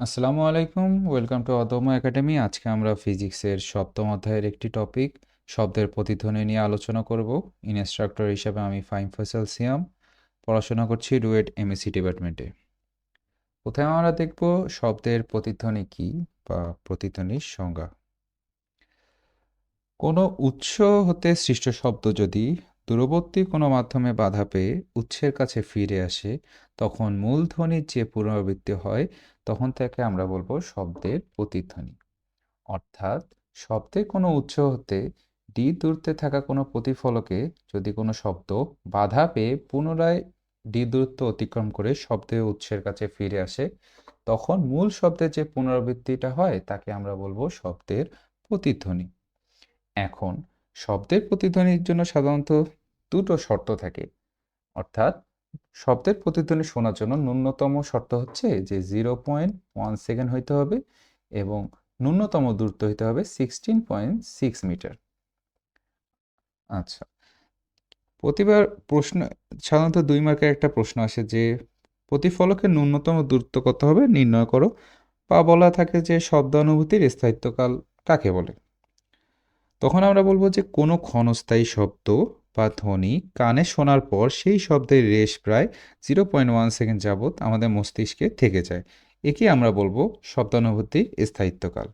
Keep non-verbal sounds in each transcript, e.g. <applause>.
আসসালামু আলাইকুম, welcome to অদম্য একাডেমি। আজকে আমরা ফিজিক্সের সপ্তম অধ্যায়ের একটি টপিক, শব্দের প্রতিধ্বনি নিয়ে আলোচনা করব। ইনস্ট্রাক্টর হিসাবে আমি ফাইম ফয়সাল সিয়াম পড়াশোনা করছি রুয়েট এমএসসি ডিপার্টমেন্টে। প্রথমে আমরা দেখব শব্দের প্রতিধ্বনি কি বা প্রতিধ্বনির সংজ্ঞা। কোনো উৎস হতে সৃষ্ট শব্দ যদি দূরবর্তী কোনো মাধ্যমে বাধা পেয়ে উৎসের কাছে ফিরে আসে, তখন মূল ধ্বনির যে পুনরাবৃত্তি হয় তখন তাকে আমরা বলব শব্দের প্রতিধ্বনি। অর্থাৎ শব্দের কোনো উৎস হতে ডি দূরত্বে থাকা কোনো প্রতিফলকে যদি কোনো শব্দ বাধা পেয়ে পুনরায় ডি দূরত্ব অতিক্রম করে শব্দের উৎসের কাছে ফিরে আসে, তখন মূল শব্দের যে পুনরাবৃত্তিটা হয় তাকে আমরা বলব শব্দের প্রতিধ্বনি। এখন শব্দের প্রতিধ্বনির জন্য সাধারণত দুটো শর্ত থাকে। অর্থাৎ শব্দের প্রতিধ্বনি শোনার জন্য ন্যূনতম শর্ত হচ্ছে যে জিরো পয়েন্ট ওয়ান সেকেন্ড হইতে হবে এবং ন্যূনতম দূরত্ব হইতে হবে সিক্সটিন পয়েন্ট সিক্স মিটার। আচ্ছা প্রতিবার প্রশ্ন, সাধারণত দুই মার্কের একটা প্রশ্ন আসে যে প্রতিফলকের ন্যূনতম দূরত্ব কত হবে নির্ণয় করো। বা বলা থাকে যে শব্দ অনুভূতির স্থায়িত্বকাল কাকে বলে? তখন আমরা বলব যে কোনো ক্ষণস্থায়ী শব্দ বা ধ্বনি কানে শোনার পর সেই শব্দের রেশ প্রায় জিরো পয়েন্ট ওয়ান সেকেন্ড যাবৎ আমাদের মস্তিষ্কে থেকে যায়। একে আমরা বলব শব্দানুভূতির স্থায়িত্বকাল।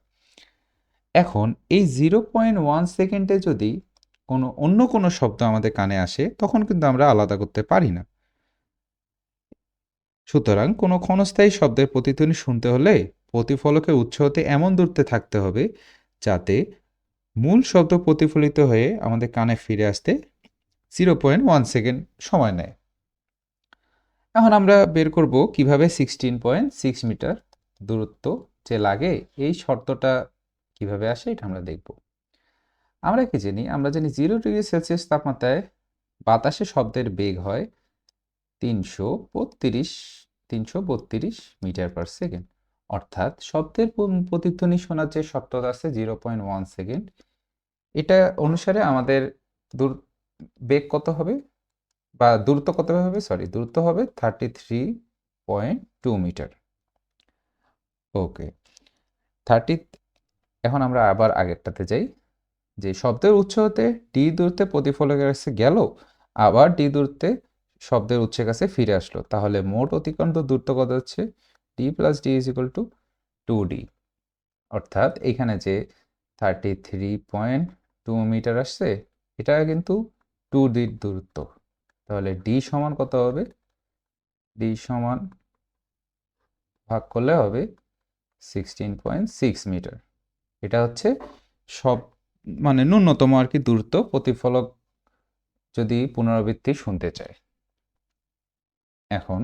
এখন এই জিরো পয়েন্ট ওয়ান সেকেন্ডে যদি কোনো অন্য কোনো শব্দ আমাদের কানে আসে, তখন কিন্তু আমরা আলাদা করতে পারি না। সুতরাং কোনো ক্ষণস্থায়ী শব্দের প্রতিধ্বনি শুনতে হলে প্রতিফলকের উৎস হতে এমন দূরত্বে থাকতে হবে যাতে মূল শব্দ প্রতিফলিত হয়ে আমাদের কানে ফিরে আসতে জিরো পয়েন্ট ওয়ান সেকেন্ড সময় নেয়। এখন আমরা বের করব কীভাবে সিক্সটিন পয়েন্ট সিক্স মিটার দূরত্ব যে লাগে, এই শর্তটা কীভাবে আসে এটা আমরা দেখব। আমরা কি জানি, আমরা জানি জিরো ডিগ্রি সেলসিয়াস তাপমাত্রায় বাতাসে শব্দের বেগ হয় তিনশো বত্রিশ তিনশো বত্রিশ মিটার পার সেকেন্ড অর্থাৎ শব্দের প্রতিধ্বনি শোনার যে শর্তটা আছে জিরো পয়েন্ট ওয়ান সেকেন্ড এটা অনুসারে আমাদের দূর বেগ কত হবে? বা দূরত্ব কত হবে? সরি দূরত্ব হবে thirty three point two meter okay thirty এখন আমরা আবার আগেরটাতে যাই। যে শব্দের উৎস হতে ডি দূরত্বে প্রতিফলকের কাছে গেল, আবার ডি দূরত্বে শব্দের উৎসের কাছে ফিরে আসলো। তাহলে মোট অতিক্রান্ত দূরত্ব কত হচ্ছে? D plus D is equal to two D অর্থাৎ এখানে যে thirty three point two meter আসছে, এটা কিন্তু টু ডির দূরত্ব। তাহলে ডি সমান কত হবে? ডি সমান ভাগ করলে হবে সিক্সটিন পয়েন্ট সিক্স মিটার এটা হচ্ছে সব মানে ন্যূনতম আর কি দূরত্ব প্রতিফলক যদি পুনরাবৃত্তি শুনতে চায়। এখন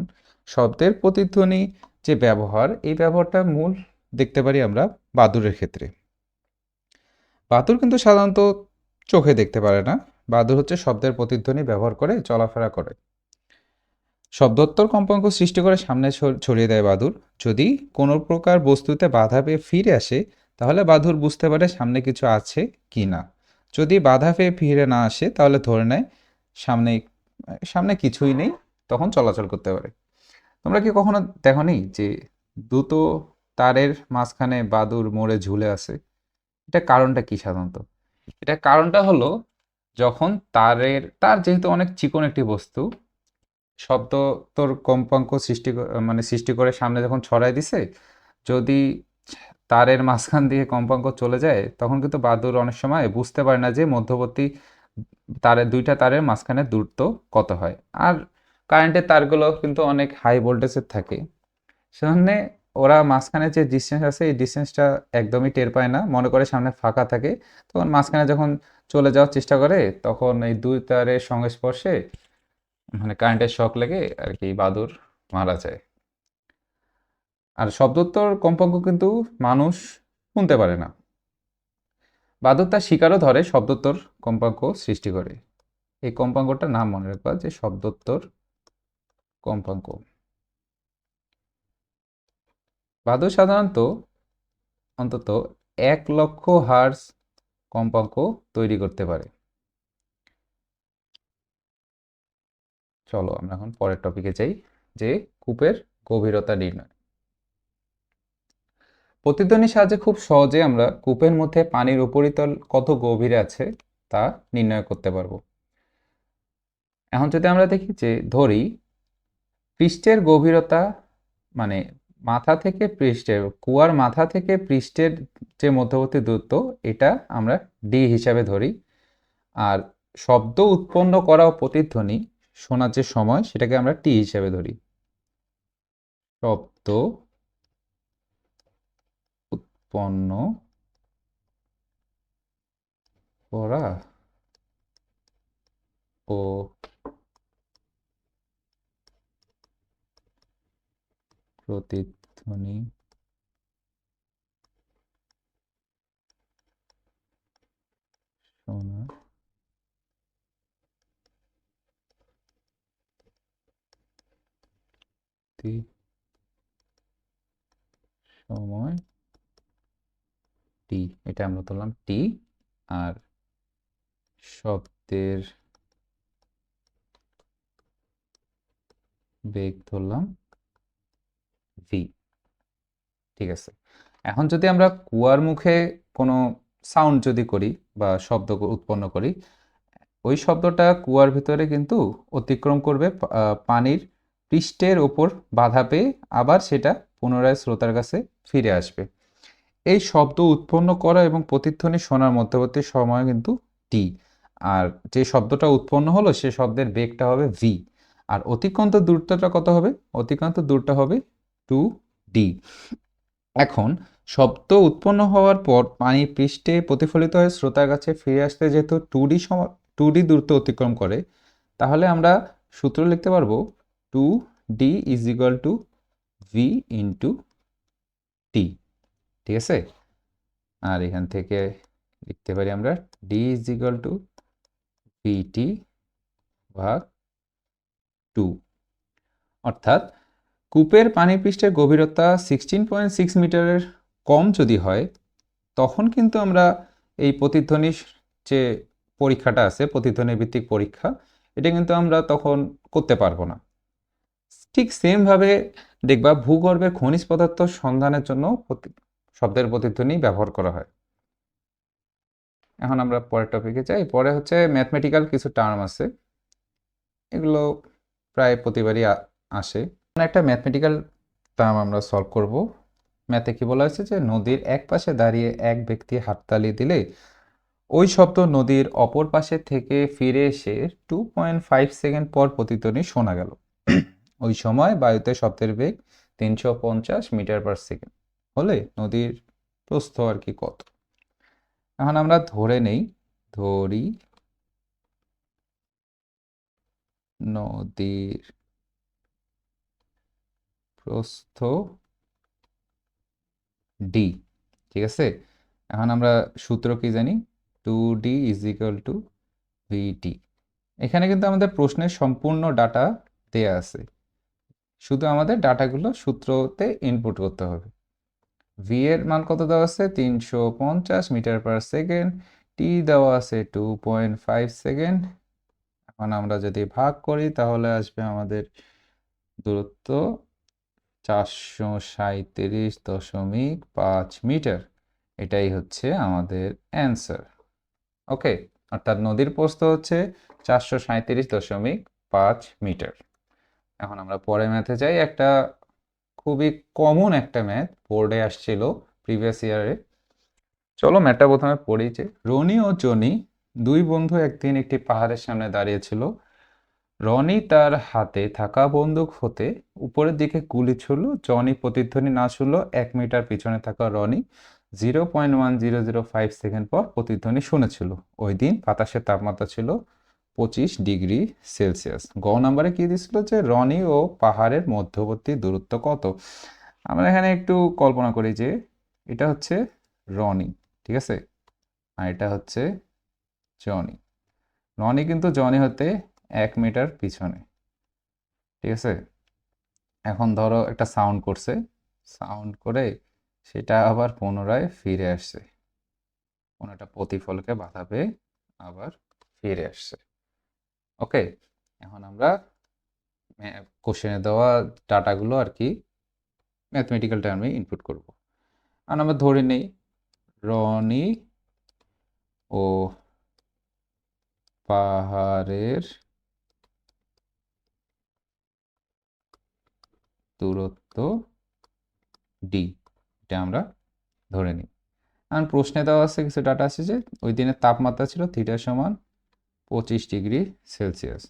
শব্দের প্রতিধ্বনি যে ব্যবহার, এই ব্যবহারটা মূল দেখতে পারি আমরা বাদুরের ক্ষেত্রে। বাদুর কিন্তু সাধারণত চোখে দেখতে পারে না। বাদুর হচ্ছে শব্দের প্রতিধ্বনি ব্যবহার করে চলাফেরা করে। শব্দোত্তর কম্পাঙ্ক সৃষ্টি করে সামনে ছড়িয়ে দেয় বাদুর। যদি কোনো প্রকার বস্তুতে বাধা পেয়ে ফিরে আসে, তাহলে বাদুর বুঝতে পারে সামনে কিছু আছে কি না। যদি বাধা পেয়ে ফিরে না আসে, তাহলে ধরে নেয় সামনে সামনে কিছুই নেই, তখন চলাচল করতে পারে। তোমরা কি কখনো দেখো নি যে দুটো তারের মাঝখানে বাদুর মোড়ে ঝুলে আছে? এটা কারণটা কি সাধারণত? এটা কারণটা হলো যখন তারের, তার যেহেতু অনেক চিকন একটি বস্তু, শব্দ তোর কম্পাঙ্ক সৃষ্টি মানে সৃষ্টি করে সামনে যখন ছড়াই দিছে, যদি তারের মাঝখান দিয়ে কম্পাঙ্ক চলে যায়, তখন কিন্তু বাদুর অনেক সময় বুঝতে পারে না যে মধ্যবর্তী তারের, দুইটা তারের মাঝখানে দূরত্ব কত হয়। আর কারেন্টের তারগুলো কিন্তু অনেক হাই ভোল্টেজের থাকে। সেজন্য ওরা মাঝখানে যে ডিস্টেন্স আছে, এই ডিস্টেন্সটা একদমই টের পায় না, মনে করে সামনে ফাঁকা থাকে। তখন মাঝখানে যখন চলে যাওয়ার চেষ্টা করে, তখন এই দুই তারের সংস্পর্শে মানে কারেন্টের শক লেগে আর কি বাদুর মারা যায়। আর শব্দোত্তর কম্পাঙ্ক কিন্তু মানুষ শুনতে পারে না। বাদুর তার শিকারও ধরে শব্দোত্তর কম্পাঙ্ক সৃষ্টি করে। এই কম্পাঙ্কটার নাম মনে রাখবা যে শব্দোত্তর কম্পাঙ্ক। বাদুর সাধারণত অন্তত এক লক্ষ হার্স কম্পাঙ্ক তৈরি করতে পারে। চলো আমরা এখন পরের টপিকে যাই, যে কূপের গভীরতা নির্ণয়। প্রতিধ্বনির সাহায্যে খুব সহজে আমরা কূপের মধ্যে পানির উপরিতল কত গভীরে আছে তা নির্ণয় করতে পারব। এখন যদি আমরা দেখি যে ধরি পৃষ্ঠের গভীরতা মানে মাথা থেকে পৃষ্ঠের, কুয়ার মাথা থেকে পৃষ্ঠের যে মধ্যবর্তী দূরত্ব, এটা আমরা ডি হিসাবে ধরি। আর শব্দ উৎপন্ন করা প্রতিধ্বনি শোনার যে সময়, সেটাকে আমরা টি হিসাবে ধরি। শব্দ উৎপন্ন করা ও প্রতিধ্বনি। শোনা। সময়। টি এটা আমরা ধরলাম টি আর শব্দের বেগ ধরলাম ভি ঠিক আছে? এখন যদি আমরা কুয়ার মুখে কোনো সাউন্ড যদি করি বা শব্দ উৎপন্ন করি, ওই শব্দটা কুয়ার ভিতরে কিন্তু অতিক্রম করবে পানির পৃষ্ঠের ওপর বাধা পেয়ে আবার সেটা পুনরায় শ্রোতার কাছে ফিরে আসবে। এই শব্দ উৎপন্ন করা এবং প্রতিধ্বনি শোনার মধ্যবর্তী সময় কিন্তু টি আর যে শব্দটা উৎপন্ন হলো সে শব্দের বেগটা হবে ভি আর অতিক্রান্ত দূরত্বটা কত হবে? অতিক্রান্ত দূরটা হবে টু ডি। এখন, শব্দ উৎপন্ন হওয়ার পর পানি পৃষ্ঠে প্রতিফলিত হয়ে শ্রোতার কাছে ফিরে আসতে যেহেতু টু ডি সম, টু ডি দূরত্ব অতিক্রম করে, তাহলে আমরা সূত্র লিখতে পারব two D is equal to V into T ঠিক আছে? আর এখান থেকে লিখতে পারি আমরা D is equal to V T ভাগ টু অর্থাৎ কূপের পানি পৃষ্ঠের গভীরতা সিক্সটিন পয়েন্ট সিক্স মিটারের কম যদি হয়, তখন কিন্তু আমরা এই প্রতিধ্বনির যে পরীক্ষাটা আছে প্রতিধ্বনি ভিত্তিক পরীক্ষা, এটা কিন্তু আমরা তখন করতে পারব না। ঠিক সেমভাবে দেখবা ভূগর্ভের খনিজ পদার্থ সন্ধানের জন্য শব্দের প্রতিধ্বনি ব্যবহার করা হয়। এখন আমরা পরের টপিকে যাই। পরে হচ্ছে ম্যাথমেটিক্যাল কিছু টার্ম আছে। এগুলো প্রায় প্রতিবারই আসে। একটা ম্যাথমেটিক্যাল টার্ম আমরা সলভ করব। ম্যাথে কি বলা হয়েছে যে, নদীর এক পাশে দাঁড়িয়ে এক ব্যক্তি হাততালি দিলে ওই শব্দ নদীর অপর পাশে থেকে ফিরে এসে টু পয়েন্ট ফাইভ সেকেন্ড পর প্রতিধ্বনি শোনা গেল। <clears throat> ওই সময় বায়ুতে শব্দের বেগ তিনশো পঞ্চাশ মিটার পার সেকেন্ড হলে নদীর প্রস্থ আর কি কত? এখন আমরা ধরে নেই, ধরি নদীর প্রস্থ ডি ঠিক আছে? এখন আমরা সূত্র কি জানি? Two D is equal to VT এখানে কিন্তু আমাদের প্রশ্নের সম্পূর্ণ ডাটা দেয়া আছে। শুধু আমাদের ডাটাগুলো সূত্রতে ইনপুট করতে হবে। ভি এর মান কত দেওয়া আছে? তিনশো পঞ্চাশ মিটার পার সেকেন্ড টি দেওয়া আছে টু পয়েন্ট ফাইভ সেকেন্ড এখন আমরা যদি ভাগ করি, তাহলে আসবে আমাদের দূরত্ব চারশো সাঁইত্রিশ দশমিক পাঁচ মিটার। এটাই হচ্ছে আমাদের অ্যান্সার। ওকে, অর্থাৎ নদীর প্রস্থ হচ্ছে চারশো সাঁইত্রিশ দশমিক পাঁচ মিটার। এখন আমরা পরে ম্যাথে যাই। একটা খুবই কমন একটা ম্যাথ বোর্ডে আসছিল প্রিভিয়াস ইয়ারে। চলো ম্যাথটা প্রথমে পড়ি যে রনি ও জনি দুই বন্ধু একদিন একটি পাহাড়ের সামনে দাঁড়িয়েছিল। রনি তার হাতে থাকা বন্দুক হতে উপরের দিকে গুলি ছুড়ল। জনি প্রতিধ্বনি না শুনল এক মিটার পিছনে থাকা Roni zero point one zero zero five second পর প্রতিধ্বনি শুনেছিল। ওই দিন বাতাসের তাপমাত্রা ছিল পঁচিশ ডিগ্রি সেলসিয়াস। গ নাম্বারে কি দিছিল যে রনি ও পাহাড়ের মধ্যবর্তী দূরত্ব কত? আমরা এখানে একটু কল্পনা করি যে এটা হচ্ছে রনি, ঠিক আছে? আর এটা হচ্ছে জনি। রনি কিন্তু জনি হতে এক মিটার পিছনে। ঠিক আছে? এখন ধরো একটা সাউন্ড করছে। সাউন্ড করে সেটা আবার পুনরায় ফিরে আসছে। কোনো একটা প্রতিফলকে বাধা পেয়ে আবার ফিরে আসছে। ওকে এখন আমরা কোশ্চেনে দেওয়া ডাটাগুলো আর কি ম্যাথমেটিক্যাল টার্মে ইনপুট করব। আর আমরা ধরে নেই। রনি ও পাহাড়ের দূরত্ব ডি এটা আমরা ধরে নিই। আর প্রশ্নে দেওয়া আছে কিছু ডাটা আছে যে, ওই দিনের তাপমাত্রা ছিল থিটা সমান পঁচিশ ডিগ্রি সেলসিয়াস।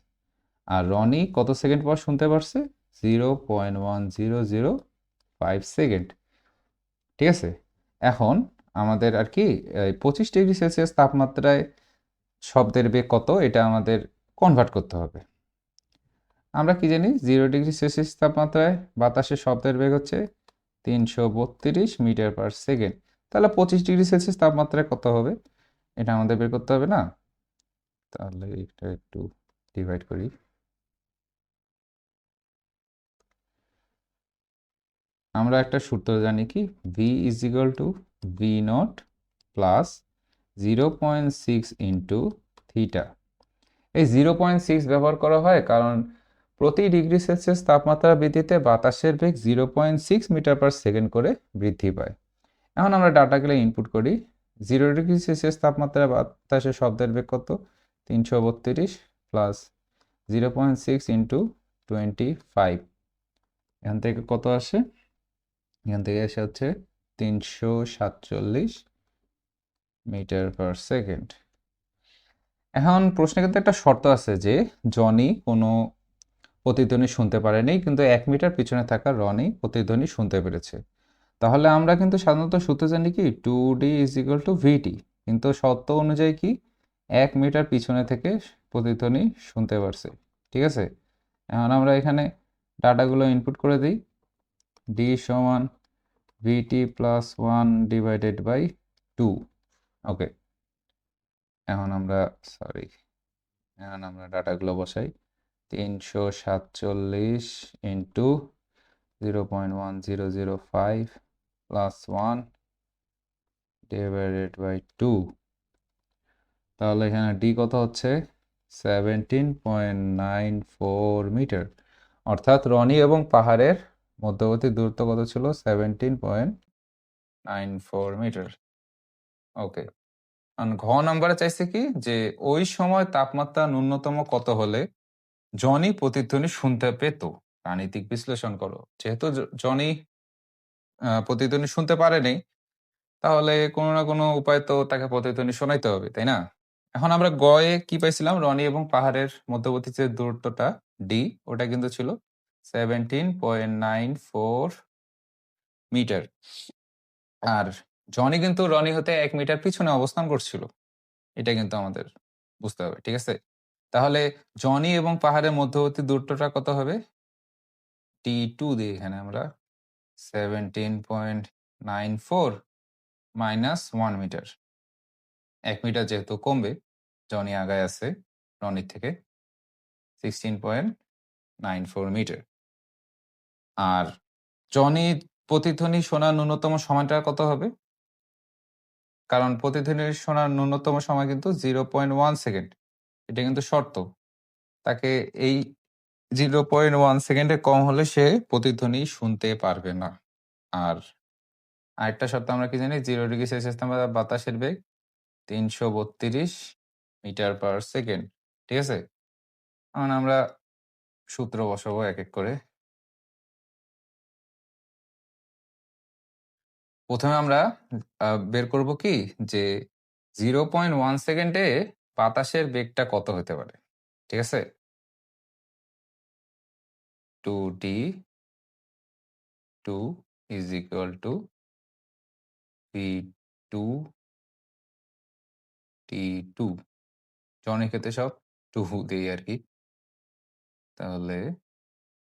আর রনি কত সেকেন্ড পর শুনতে পারছে? Zero point one zero zero five second. ঠিক আছে? এখন আমাদের আর কি পঁচিশ ডিগ্রি সেলসিয়াস তাপমাত্রায় শব্দের বেগ কত? এটা আমাদের কনভার্ট করতে হবে। আমরা কি জানি? জিরো ডিগ্রি সেলসিয়াস তাপমাত্রায় বাতাসের শব্দের বেগ হচ্ছে তিনশো বত্রিশ মিটার পার সেকেন্ড তাহলে পঁচিশ ডিগ্রি সেলসিয়াস তাপমাত্রায় কত হবে? এটা আমাদের বের করতে হবে না? তাহলে এটা একটু ডিভাইড করি। আমরা একটা সূত্র জানি কি? V is equal to V not plus zero point six into theta এই জিরো পয়েন্ট সিক্স ব্যবহার করা হয় কারণ প্রতি ডিগ্রি সেলসিয়াস তাপমাত্রা বৃদ্ধিতে বাতাসের বেগ zero point six meter per second করে বৃদ্ধি পায়। এখন আমরা ডাটাগুলো ইনপুট করি। জিরো ডিগ্রি সেলসিয়াস তাপমাত্রা বাতাসের শব্দের বেগ কত? তিনশো বত্রিশ plus zero point six into twenty five এখান থেকে কত আসে? এখান থেকে এসে হচ্ছে তিনশো সাতচল্লিশ মিটার পার সেকেন্ড। এখন প্রশ্নে কিন্তু একটা শর্ত আছে যে, জনি কোনো প্রতিধ্বনি শুনতে পারেনি, কিন্তু এক মিটার পিছনে থাকা রনি প্রতিধ্বনি শুনতে পেরেছে। তাহলে আমরা কিন্তু সাধারণত সূত্র জানি কি two D is equal to VT কিন্তু শর্ত অনুযায়ী কি, এক মিটার পিছনে থেকে প্রতিধ্বনি শুনতে পারছে, ঠিক আছে? এখন আমরা এখানে ডাটাগুলো ইনপুট করে দিই। ডি সমান VT plus one divided by two okay এখন আমরা সরি এখন আমরা ডাটাগুলো বসাই। তিনশো সাতচল্লিশ into zero point one zero zero five plus one divided by two তাহলে এখানে ডি কত হচ্ছে? Seventeen point nine four meter অর্থাৎ রনি এবং পাহাড়ের মধ্যবর্তী দূরত্ব কত ছিল? Seventeen point nine four meter okay ঘ নাম্বারে চাইছে কি? যে ওই সময় তাপমাত্রা ন্যূনতম কত হলে জনি প্রতিধ্বনি শুনতে পেত। গাণিতিক বিশ্লেষণ করো। যেহেতু জনি প্রতিধ্বনি শুনতে পারেনি, তাহলে কোনো না কোনো উপায় তো তাকে প্রতিধ্বনি শোনাইতে হবে, তাই না? এখন আমরা গয়ে কি পাইছিলাম? রনি এবং পাহাড়ের মধ্যবর্তী যে দূরত্বটা ডি ওটা কিন্তু ছিল seventeen point nine four meter আর জনি কিন্তু রনি হতে এক মিটার পিছনে অবস্থান করছিল। এটা কিন্তু আমাদের বুঝতে হবে, ঠিক আছে? তাহলে জনি এবং পাহাড়ের মধ্যবর্তী দূরত্বটা কত হবে? টি টু দিয়ে এখানে আমরা seventeen point nine four minus one meter এক মিটার যেহেতু কমবে, জনি আগায় আছে রনির থেকে sixteen point nine four meter আর জনি প্রতিধ্বনি শোনার ন্যূনতম সময়টা কত হবে? কারণ প্রতিধ্বনি শোনার ন্যূনতম সময় কিন্তু জিরো পয়েন্ট ওয়ান সেকেন্ড এটা কিন্তু শর্ত। তাকে এই জিরো পয়েন্ট ওয়ান সেকেন্ডে কম হলে সে প্রতিধ্বনি শুনতে পারবে না। আর আরেকটা শর্ত আমরা কি জানি? জিরো ডিগ্রি সেলসিয়াস বাতাসের বেগ তিনশো বত্রিশ মিটার পার সেকেন্ড ঠিক আছে? এখন আমরা সূত্র বসাবো এক এক করে। প্রথমে আমরা বের করব কি? যে জিরো পয়েন্ট ওয়ান সেকেন্ডে বাতাসের বেগটা কত হতে পারে? ঠিক আছে? Two D two is equal to P two T two জনের ক্ষেত্রে সব টু দিই আর কি তাহলে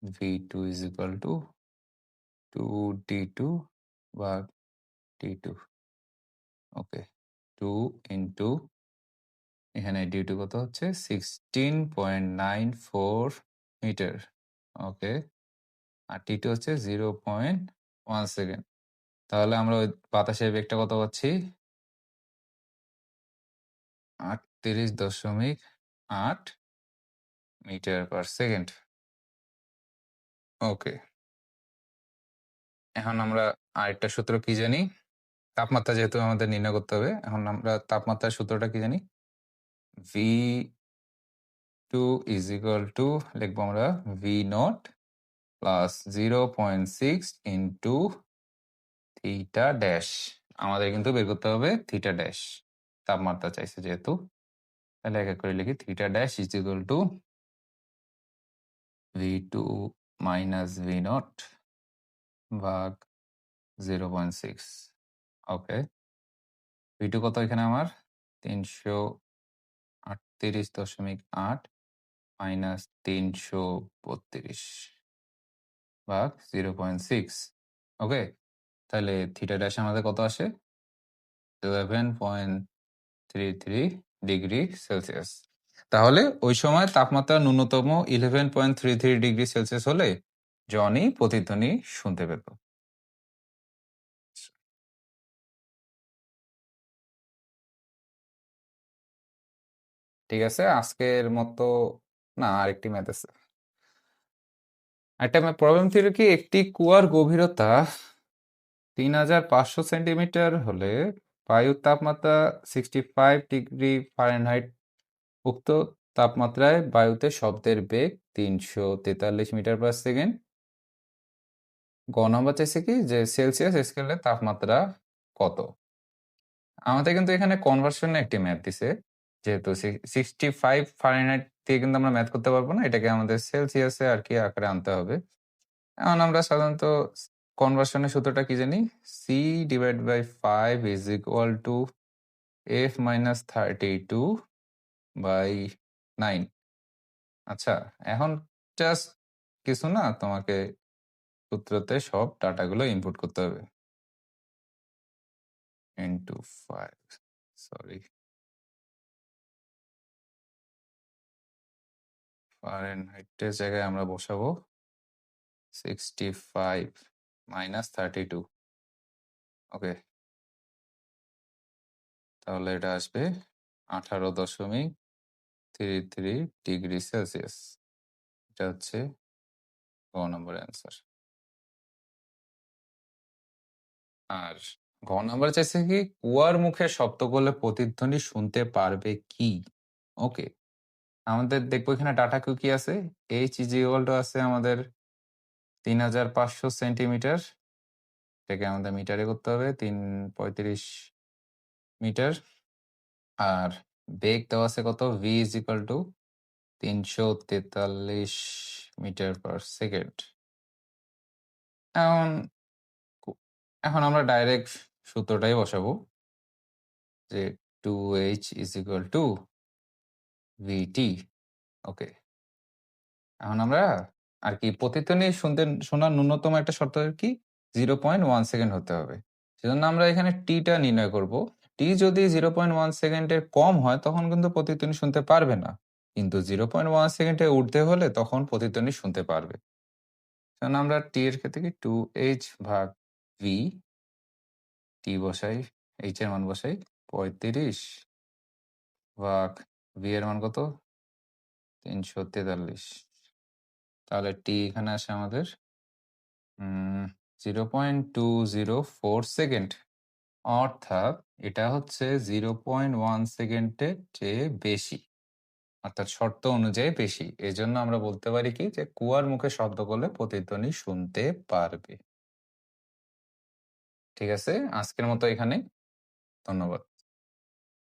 V two is equal to two T two বা T two okay two into এখানে ডিউটি কত হচ্ছে? Sixteen point nine four meter okay আর টি টু হচ্ছে জিরো পয়েন্ট ওয়ান সেকেন্ড তাহলে আমরা ওই বাতাসের বেগটা কত পাচ্ছি? আটত্রিশ দশমিক আট মিটার পার সেকেন্ড ওকে এখন আমরা আরেকটা সূত্র কি জানি? তাপমাত্রা যেহেতু আমাদের নির্ণয় করতে হবে, এখন আমরা তাপমাত্রার সূত্রটা কি জানি? V two is equal to লিখব আমরা V not plus zero point six into theta dash আমাদের কিন্তু বের করতে হবে থিটা ড্যাশ তাপমাত্রা চাইছে যেহেতু। তাহলে এক এক করে লিখি theta dash is equal to V two minus V not ভাগ zero point six okay V two কত এখানে আমার? তিনশো আটত্রিশ দশমিক আট মাইনাস তিনশো বত্রিশ ভাগ জিরো পয়েন্ট সিক্স। ওকে? তাহলে থিটা ড্যাশ আমাদের কত আসে? Eleven point three three degree Celsius. তাহলে ওই সময় তাপমাত্রা ন্যূনতম eleven point three three degree Celsius হলে জনি প্রতিধ্বনি শুনতে পেত। ঠিক আছে? আজকের মতো না, আরেকটি ম্যাথ আছে। একটা প্রবলেম ছিল কি? একটি কুয়ার গভীরতা তিন হাজার পাঁচশো সেন্টিমিটার হলে বায়ুর তাপমাত্রা সিক্সটি ফাইভ ডিগ্রি ফারেনহাইট উক্ত তাপমাত্রায় বায়ুতে শব্দের বেগ তিনশো তেতাল্লিশ মিটার পার সেকেন্ড গ চাইছে কি? যে সেলসিয়াস স্কেলের তাপমাত্রা কত? আমাদের কিন্তু এখানে কনভার্সনে একটি ম্যাথ দিছে। যেহেতু সিক্সটি ফাইভ ফারেনহাইট দিয়ে কিন্তু আমরা ম্যাথ করতে পারব না, এটাকে আমাদের সেলসিয়াসে আর কি আকারে আনতে হবে। এখন আমরা সাধারণত কনভার্সনের সূত্রটা কি জানি? C divide by five is equal to F minus thirty two by nine আচ্ছা এখন জাস্ট কিছু না, তোমাকে সূত্রতে সব ডাটাগুলো ইনপুট করতে হবে। ইন্টু ফাইভ সরি ফারেনহাইটের জায়গায় আমরা বসাবো। Sixty five minus thirty two okay তাহলে এটা আসবে আঠারো দশমিক থ্রি থ্রি ডিগ্রি সেলসিয়াস এটা হচ্ছে গ নম্বর অ্যান্সার আর ঘ নম্বর চাইছে কি কুয়ার মুখে শব্দ করলে প্রতিধ্বনি শুনতে পারবে কি? ওকে আমাদের দেখব এখানে ডাটা কিউ কি আছে এইচ টু আছে আমাদের তিন হাজার পাঁচশো সেন্টিমিটার। এটাকে আমাদের মিটারে করতে হবে, তিন পঁয়ত্রিশ মিটার। আর বেগ দেওয়া আছে কত? ভি ইজ ইকুয়াল টু তিনশো তেতাল্লিশ মিটার পার সেকেন্ড এখন এখন আমরা ডাইরেক্ট সূত্রটাই বসাবো যে two H is equal to VT. Okay. এখন আমরা আর কি প্রতিধ্বনি শুনতে, শোনার ন্যূনতম একটা শর্ত আর কি? জিরো পয়েন্ট ওয়ান সেকেন্ড হতে হবে। সেজন্য আমরা এখানে টিটা নির্ণয় করব। টি যদি জিরো পয়েন্ট ওয়ান সেকেন্ডের কম হয়, তখন কিন্তু প্রতিধ্বনি শুনতে পারবে না। কিন্তু জিরো পয়েন্ট ওয়ান সেকেন্ডে উঠতে হলে তখন প্রতিধ্বনি শুনতে পারবে। আমরা টি এর ক্ষেত্রে কি? টু এইচ ভাগ ভি। টি বসাই, এইচ এর মান বসাই পঁয়ত্রিশ ভাগ ভি এর মান কত? তিনশো তেতাল্লিশ। তাহলে টি এখানে আসে আমাদের zero point two zero four second. অর্থাৎ এটা হচ্ছে জিরো পয়েন্ট ওয়ান সেকেন্ডের চেয়ে বেশি। অর্থাৎ শর্ত অনুযায়ী বেশি। এই জন্য আমরা বলতে পারি কি যে কুয়ার মুখে শব্দ করলে প্রতিধ্বনি শুনতে পারবে। ঠিক আছে? আজকের মতো এখানে ধন্যবাদ।